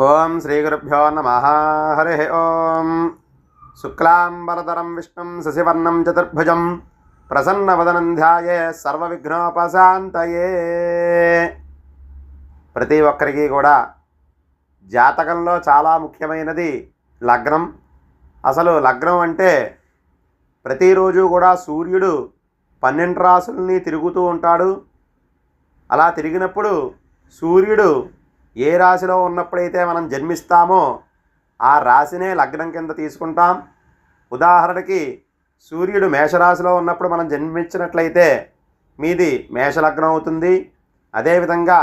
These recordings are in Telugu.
ఓం శ్రీ గురుభ్యో నమ. హరి ఓం. శుక్లాంబరధరం విష్ణుం శశివర్ణం చతుర్భుజం ప్రసన్నవదనం ధ్యాయే సర్వవిఘ్నోపశాంతయే. ప్రతి ఒక్కరికి కూడా జాతకంలో చాలా ముఖ్యమైనది లగ్నం. అసలు లగ్నం అంటే ప్రతిరోజు కూడా సూర్యుడు పన్నెండు రాసుల్ని తిరుగుతూ ఉంటాడు. అలా తిరిగినప్పుడు సూర్యుడు ఏ రాశిలో ఉన్నప్పుడైతే మనం జన్మిస్తామో ఆ రాశినే లగ్నం కింద తీసుకుంటాం. ఉదాహరణకి సూర్యుడు మేషరాశిలో ఉన్నప్పుడు మనం జన్మించినట్లయితే మీది మేషలగ్నం అవుతుంది. అదేవిధంగా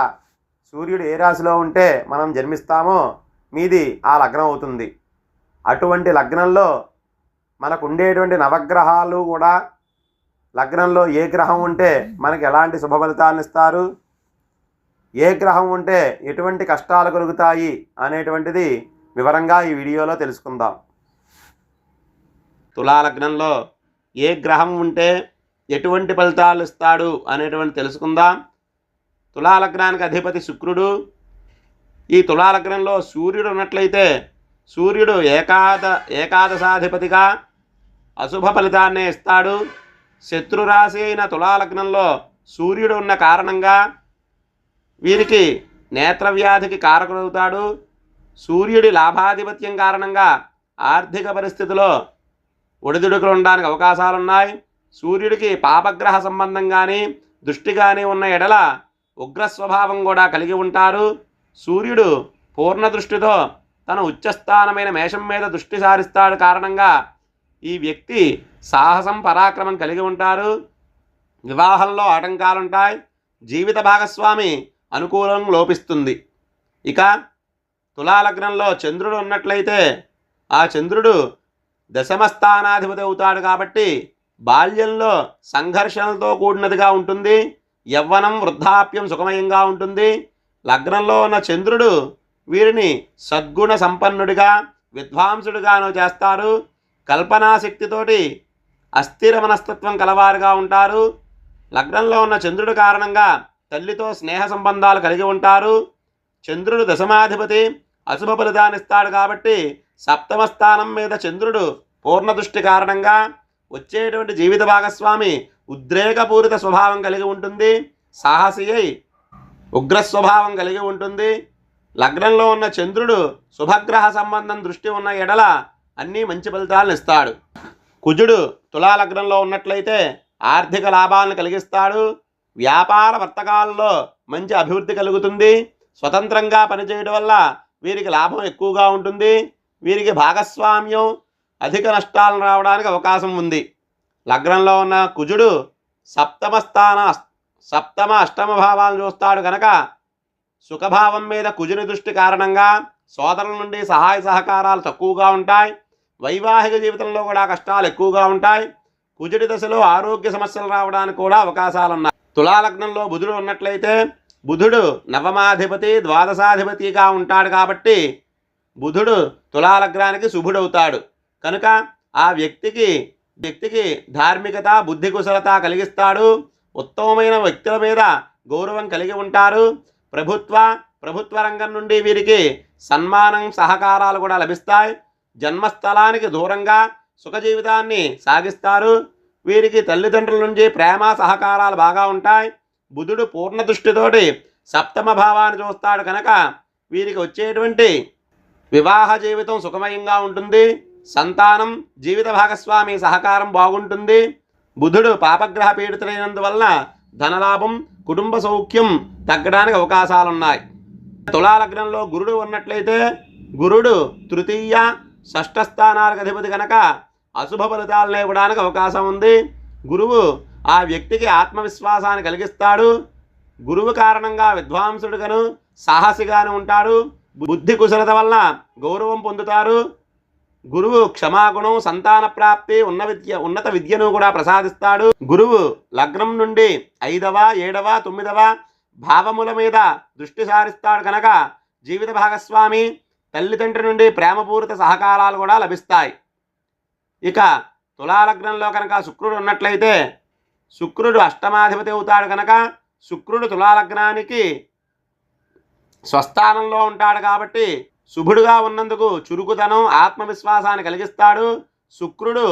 సూర్యుడు ఏ రాశిలో ఉంటే మనం జన్మిస్తామో మీది ఆ లగ్నం అవుతుంది. అటువంటి లగ్నంలో మనకు ఉండేటువంటి నవగ్రహాలు కూడా లగ్నంలో ఏ గ్రహం ఉంటే మనకి ఎలాంటి శుభ ఫలితాలను ఇస్తారు? ఏ గ్రహం ఉంటే ఎటువంటి కష్టాలు కలుగుతాయి అనేటువంటిది వివరంగా ఈ వీడియోలో తెలుసుకుందాం. తులాలగ్నంలో ఏ గ్రహం ఉంటే ఎటువంటి ఫలితాలు ఇస్తాడు అనేటువంటి తెలుసుకుందాం. తులాలగ్నానికి అధిపతి శుక్రుడు. ఈ తులాలగ్నంలో సూర్యుడు ఉన్నట్లయితే సూర్యుడు ఏకాద ఏకాదశాధిపతిగా అశుభ ఫలితాన్నే ఇస్తాడు. శత్రురాశి అయిన తులాలగ్నంలో సూర్యుడు ఉన్న కారణంగా వీరికి నేత్రవ్యాధికి కారకుడవుతాడు. సూర్యుడి లాభాధిపత్యం కారణంగా ఆర్థిక పరిస్థితిలో ఒడిదుడుకులు ఉండడానికి అవకాశాలున్నాయి. సూర్యుడికి పాపగ్రహ సంబంధం కానీ దృష్టి కానీ ఉన్న ఎడల ఉగ్ర స్వభావం కూడా కలిగి ఉంటారు సూర్యుడు పూర్ణ దృష్టితో తన ఉచ్చస్థానమైన మేషం మీద దృష్టి సారిస్తాడు. కారణంగా ఈ వ్యక్తి సాహసం పరాక్రమం కలిగి ఉంటారు. వివాహంలో ఆటంకాలుంటాయి. జీవిత భాగస్వామి అనుకూలం లోపిస్తుంది. ఇక తులాలగ్నంలో చంద్రుడు ఉన్నట్లయితే ఆ చంద్రుడు దశమస్థానాధిపతి అవుతాడు కాబట్టి బాల్యంలో సంఘర్షణలతో కూడినదిగా ఉంటుంది. యవ్వనం వృద్ధాప్యం సుఖమయంగా ఉంటుంది. లగ్నంలో ఉన్న చంద్రుడు వీరిని సద్గుణ సంపన్నుడిగా విద్వాంసుడిగాను చేస్తారు. కల్పనాశక్తితోటి అస్థిర మనస్తత్వం కలవారుగా ఉంటారు. లగ్నంలో ఉన్న చంద్రుడి కారణంగా తల్లితో స్నేహ సంబంధాలు కలిగి ఉంటారు. చంద్రుడు దశమాధిపతి అశుభ ఫలితాన్నిస్తాడు కాబట్టి సప్తమ స్థానం మీద చంద్రుడు పూర్ణ దృష్టి కారణంగా వచ్చేటువంటి జీవిత భాగస్వామి ఉద్రేకపూరిత స్వభావం కలిగి ఉంటుంది. సాహసి అయి ఉగ్ర స్వభావం కలిగి ఉంటుంది. లగ్నంలో ఉన్న చంద్రుడు శుభగ్రహ సంబంధం దృష్టి ఉన్న ఎడల అన్నీ మంచి ఫలితాలను ఇస్తాడు. కుజుడు తులా లగ్నంలో ఉన్నట్లయితే ఆర్థిక లాభాలను కలిగిస్తాడు. వ్యాపార వర్తకాలలో మంచి అభివృద్ధి కలుగుతుంది. స్వతంత్రంగా పనిచేయడం వల్ల వీరికి లాభం ఎక్కువగా ఉంటుంది. వీరికి భాగస్వామ్యం అధిక నష్టాలు రావడానికి అవకాశం ఉంది. లగ్నంలో ఉన్న కుజుడు సప్తమ స్థాన సప్తమ అష్టమ భావాలను చూస్తాడు కనుక సుఖభావం మీద కుజుని దృష్టి కారణంగా సోదరుల నుండి సహాయ సహకారాలు తక్కువగా ఉంటాయి. వైవాహిక జీవితంలో కూడా కష్టాలు ఎక్కువగా ఉంటాయి. కుజుడి దశలో ఆరోగ్య సమస్యలు రావడానికి కూడా అవకాశాలు ఉన్నాయి తులాలగ్నంలో బుధుడు ఉన్నట్లయితే బుధుడు నవమాధిపతి ద్వాదశాధిపతిగా ఉంటాడు కాబట్టి బుధుడు తులాలగ్నానికి శుభుడవుతాడు. కనుక ఆ వ్యక్తికి వ్యక్తికి ధార్మికత బుద్ధి కుశలత కలిగిస్తాడు. ఉత్తమమైన వ్యక్తుల మీద గౌరవం కలిగి ఉంటారు. ప్రభుత్వ ప్రభుత్వ రంగం నుండి వీరికి సన్మానం సహకారాలు కూడా లభిస్తాయి. జన్మస్థలానికి దూరంగా సుఖజీవితాన్ని సాగిస్తారు. వీరికి తల్లిదండ్రుల నుంచి ప్రేమ సహకారాలు బాగా ఉంటాయి. బుధుడు పూర్ణ దృష్టితోటి సప్తమ భావాన్ని చూస్తాడు కనుక వీరికి వచ్చేటువంటి వివాహ జీవితం సుఖమయంగా ఉంటుంది. సంతానం జీవిత భాగస్వామి సహకారం బాగుంటుంది. బుధుడు పాపగ్రహ పీడితులైనందువలన ధనలాభం కుటుంబ సౌఖ్యం తగ్గడానికి అవకాశాలున్నాయి. తులాలగ్నంలో గురుడు ఉన్నట్లయితే గురుడు తృతీయ షష్ఠ స్థానాలకు అధిపతి కనుక అశుభ ఫలితాలను ఇవ్వడానికి అవకాశం ఉంది. గురువు ఆ వ్యక్తికి ఆత్మవిశ్వాసాన్ని కలిగిస్తాడు. గురువు కారణంగా విద్వాంసుడుగాను సాహసిగాను ఉంటాడు. బుద్ధి కుశలత వల్ల గౌరవం పొందుతారు. గురువు క్షమాగుణం సంతాన ప్రాప్తి ఉన్న విద్య ఉన్నత విద్యను కూడా ప్రసాదిస్తాడు. గురువు లగ్నం నుండి ఐదవ ఏడవ తొమ్మిదవ భావముల మీద దృష్టి సారిస్తాడు కనుక జీవిత భాగస్వామి తల్లిదండ్రి నుండి ప్రేమపూరిత సహకారాలు కూడా లభిస్తాయి. ఇక తులాలగ్నంలో కనుక శుక్రుడు ఉన్నట్లయితే శుక్రుడు అష్టమాధిపతి అవుతాడు కనుక శుక్రుడు తులాలగ్నానికి స్వస్థానంలో ఉంటాడు కాబట్టి శుభుడుగా ఉన్నందుకు చురుకుతనం ఆత్మవిశ్వాసాన్ని కలిగిస్తాడు. శుక్రుడు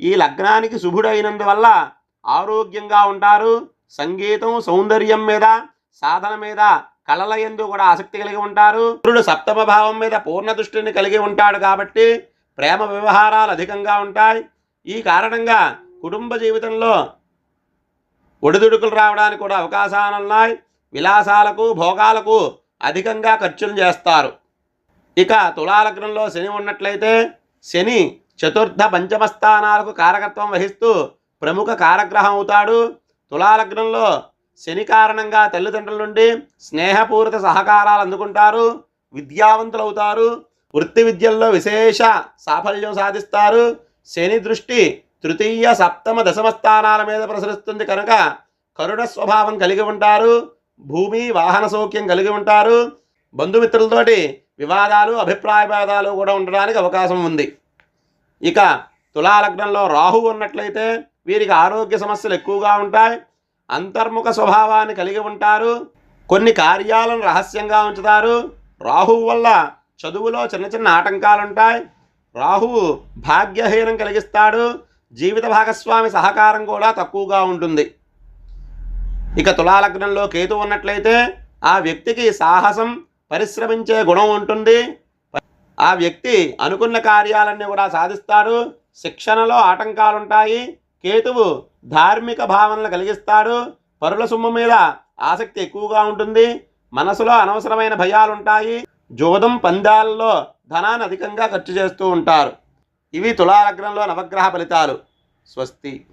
ఈ లగ్నానికి శుభుడు ఆరోగ్యంగా ఉంటారు. సంగీతం సౌందర్యం మీద సాధన మీద కళల ఎందు కూడా ఆసక్తి కలిగి ఉంటారు. శుక్రుడు సప్తమ భావం మీద పూర్ణ దృష్టిని కలిగి ఉంటాడు కాబట్టి ప్రేమ వ్యవహారాలు అధికంగా ఉంటాయి. ఈ కారణంగా కుటుంబ జీవితంలో ఒడిదుడుకులు రావడానికి కూడా అవకాశాలు ఉన్నాయి. విలాసాలకు భోగాలకు అధికంగా ఖర్చులు చేస్తారు. ఇక తులాలగ్నంలో శని ఉన్నట్లయితే శని చతుర్థ పంచమ స్థానాలకు కారకత్వం వహిస్తూ ప్రముఖ కారగ్రహం అవుతాడు. తులాలగ్నంలో శని కారణంగా తల్లిదండ్రుల నుండి స్నేహపూరిత సహకారాలు అందుకుంటారు. విద్యావంతులు అవుతారు వృత్తి విద్యల్లో విశేష సాఫల్యం సాధిస్తారు. శని దృష్టి తృతీయ సప్తమ దశమ స్థానాల మీద ప్రసరిస్తుంది కనుక కరుణ స్వభావం కలిగి ఉంటారు. భూమి వాహన సౌఖ్యం కలిగి ఉంటారు. బంధుమిత్రులతోటి వివాదాలు అభిప్రాయ భేదాలు కూడా ఉండడానికి అవకాశం ఉంది. ఇక తులాలగ్నంలో రాహు ఉన్నట్లయితే వీరికి ఆరోగ్య సమస్యలు ఎక్కువగా ఉంటాయి. అంతర్ముఖ స్వభావాన్ని కలిగి ఉంటారు. కొన్ని కార్యాలను రహస్యంగా ఉంచుతారు. రాహువు వల్ల చదువులో చిన్న చిన్న ఆటంకాలు ఉంటాయి రాహువు భాగ్యహీనం కలిగిస్తాడు. జీవిత భాగస్వామి సహకారం కూడా తక్కువగా ఉంటుంది. ఇక తులాలగ్నంలో కేతు ఉన్నట్లయితే ఆ వ్యక్తికి సాహసం పరిశ్రమించే గుణం ఉంటుంది. ఆ వ్యక్తి అనుకున్న కార్యాలన్నీ కూడా సాధిస్తాడు. శిక్షణలో ఆటంకాలుంటాయి. కేతువు ధార్మిక భావనలు కలిగిస్తాడు. పరుల సొమ్ము మీద ఆసక్తి ఎక్కువగా ఉంటుంది. మనసులో అనవసరమైన భయాలుంటాయి. జోదం పందాలలో ధనాన్ని అధికంగా ఖర్చు చేస్తూ ఉంటారు. ఇవి తులాలగ్నంలో నవగ్రహ ఫలితాలు. స్వస్తి.